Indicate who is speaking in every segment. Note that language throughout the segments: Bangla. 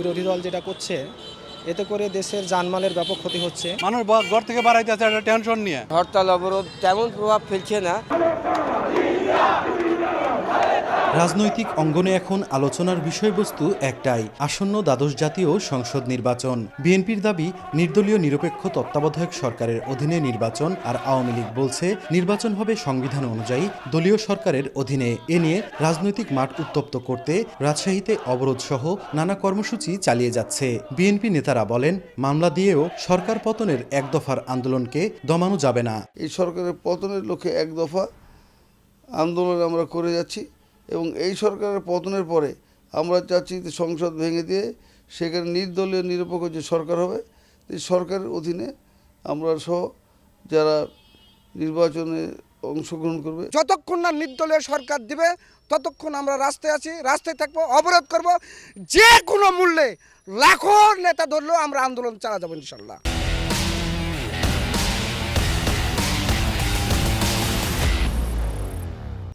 Speaker 1: বিরোধী দল যেটা করছে এতে করে দেশের জানমালের ব্যাপক ক্ষতি হচ্ছে।
Speaker 2: মানুষ ঘর থেকে বাড়াইতে আছে একটা টেনশন নিয়ে।
Speaker 3: হরতাল অবরোধ তেমন প্রভাব ফেলছে না।
Speaker 4: রাজনৈতিক অঙ্গনে এখন আলোচনার বিষয়বস্তু একটাই, আসন্ন দ্বাদশ জাতীয় সংসদ নির্বাচন। বিএনপির দাবি, নির্দলীয় নিরপেক্ষ তত্ত্বাবধায়ক সরকারের অধীনে নির্বাচন আর আওয়ামী লীগ বলছে, নির্বাচন হবে সংবিধান অনুযায়ী, দলীয় সরকারের অধীনে। এ নিয়ে রাজনৈতিক মাঠ উত্তপ্ত করতে রাজশাহীতে অবরোধ সহ নানা কর্মসূচি চালিয়ে যাচ্ছে। বিএনপি নেতারা বলেন, মামলা দিয়েও সরকার পতনের এক দফার আন্দোলনকে দমানো যাবে না।
Speaker 5: এই সরকারের পতনের লক্ষ্যে এক দফা আন্দোলন আমরা করে যাচ্ছি। এবং এই সরকারের পতনের পরে আমরা চাচ্ছি যে সংসদ ভেঙে দিয়ে সেখানে নির্দলীয় নিরপেক্ষ যে সরকার হবে এই সরকারের অধীনে আমরা সহ যারা নির্বাচনে অংশগ্রহণ করবে।
Speaker 6: যতক্ষণ না নির্দলীয় সরকার দিবে, ততক্ষণ আমরা রাস্তায় আছি, রাস্তায় থাকব, অবরোধ করব, যে কোনো মূল্যে লাখো নেতা ধরলেও আমরা আন্দোলন চালা যাব ইনশাল্লাহ।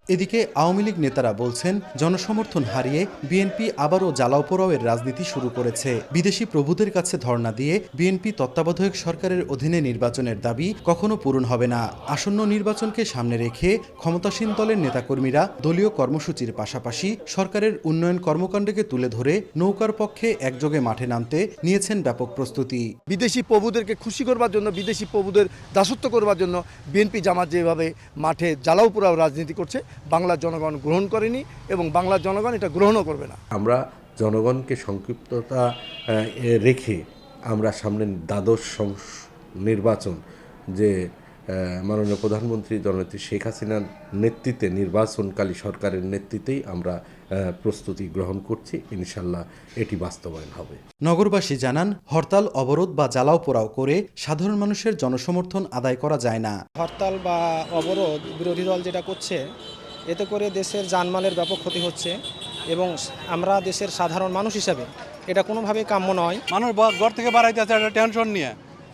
Speaker 4: এদিকে আওয়ামী লীগ নেতারা বলছেন, জনসমর্থন হারিয়ে বিএনপি আবারও জ্বালাও পোড়াওয়ের রাজনীতি শুরু করেছে। বিদেশি প্রভুদের কাছে ধর্ণা দিয়ে বিএনপি তত্ত্বাবধায়ক সরকারের অধীনে নির্বাচনের দাবি কখনো পূরণ হবে না। আসন্ন নির্বাচনকে সামনে রেখে ক্ষমতাসীন দলের নেতাকর্মীরা দলীয় কর্মসূচির পাশাপাশি সরকারের উন্নয়ন কর্মকাণ্ডকে তুলে ধরে নৌকার পক্ষে একযোগে মাঠে নামতে নিয়েছেন ব্যাপক প্রস্তুতি।
Speaker 7: বিদেশি প্রভুদেরকে খুশি করবার জন্য, বিদেশি প্রভুদের দাসত্ব করবার জন্য বিএনপি জামাত যেভাবে মাঠে জ্বালাও রাজনীতি করছে বাংলার জনগণ গ্রহণ করেনি এবং বাংলার জনগণ এটা গ্রহণও করবে না।
Speaker 8: আমরা জনগণকে সংক্ষিপ্ততা রেখে আমরা সামনে দ্বাদশ নির্বাচন যে মাননীয় প্রধানমন্ত্রী জননেত্রী শেখ হাসিনার নেতৃত্বে নির্বাচনকালী সরকারের নেতৃত্বেই আমরা প্রস্তুতি গ্রহণ করছি। ইনশাল্লাহ এটি বাস্তবায়ন হবে।
Speaker 4: নগরবাসী জানান হরতাল অবরোধ বা জ্বালাও পোড়াও করে সাধারণ মানুষের জনসমর্থন আদায় করা যায় না।
Speaker 1: হরতাল বা অবরোধ বিরোধী দল যেটা করছে এতে করে দেশের জানমালের ব্যাপক ক্ষতি হচ্ছে এবং আমরা দেশের সাধারণ মানুষ হিসাবে এটা কোনোভাবেই কাম্য নয়।
Speaker 2: মানুষ ঘর থেকে বাড়াইতে আছে একটা টেনশন নিয়ে।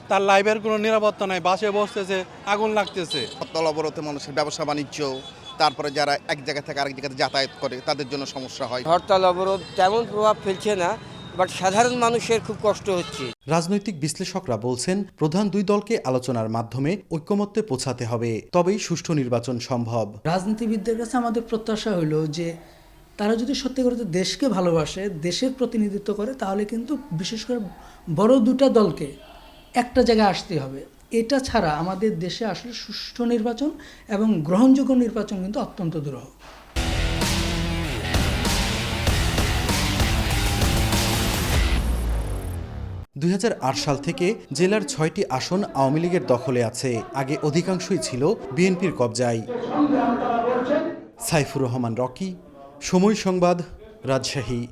Speaker 2: তার লাইফের কোনো নিরাপত্তা নাই বাসে বসতেছে আগুন লাগতেছে।
Speaker 9: হরতাল অবরোধে মানুষের ব্যবসা বাণিজ্য তারপরে যারা এক জায়গা থেকে আরেক জায়গাতে যাতায়াত করে তাদের জন্য সমস্যা হয়।
Speaker 3: হরতাল অবরোধ তেমন প্রভাব ফেলছে না। বাট সাধারণ মানুষের খুব কষ্ট হচ্ছে।
Speaker 4: রাজনৈতিক বিশ্লেষকরা বলছেন প্রধান দুই দলকে আলোচনার মাধ্যমে ঐক্যমত্যে পৌঁছাতে হবে। তবেই সুষ্ঠু নির্বাচন সম্ভব।
Speaker 10: রাজনীতিবিদদের কাছে আমাদের প্রত্যাশা হলো যে তারা যদি সত্যি করে দেশকে ভালোবাসে দেশের প্রতিনিধিত্ব করে তাহলে কিন্তু বিশেষ করে বড় দুটা দলকে একটা জায়গায় আসতে হবে। এটা ছাড়া আমাদের দেশে আসলে সুষ্ঠু নির্বাচন এবং গ্রহণযোগ্য নির্বাচন কিন্তু অত্যন্ত দুরূহ।
Speaker 4: দুই হাজার আট সাল থেকে জেলার ছয়টি আসন আওয়ামী লীগের দখলে আছে। আগে অধিকাংশই ছিল বিএনপির কবজায়। সাইফুর রহমান, রকি। সময় সংবাদ, রাজশাহী।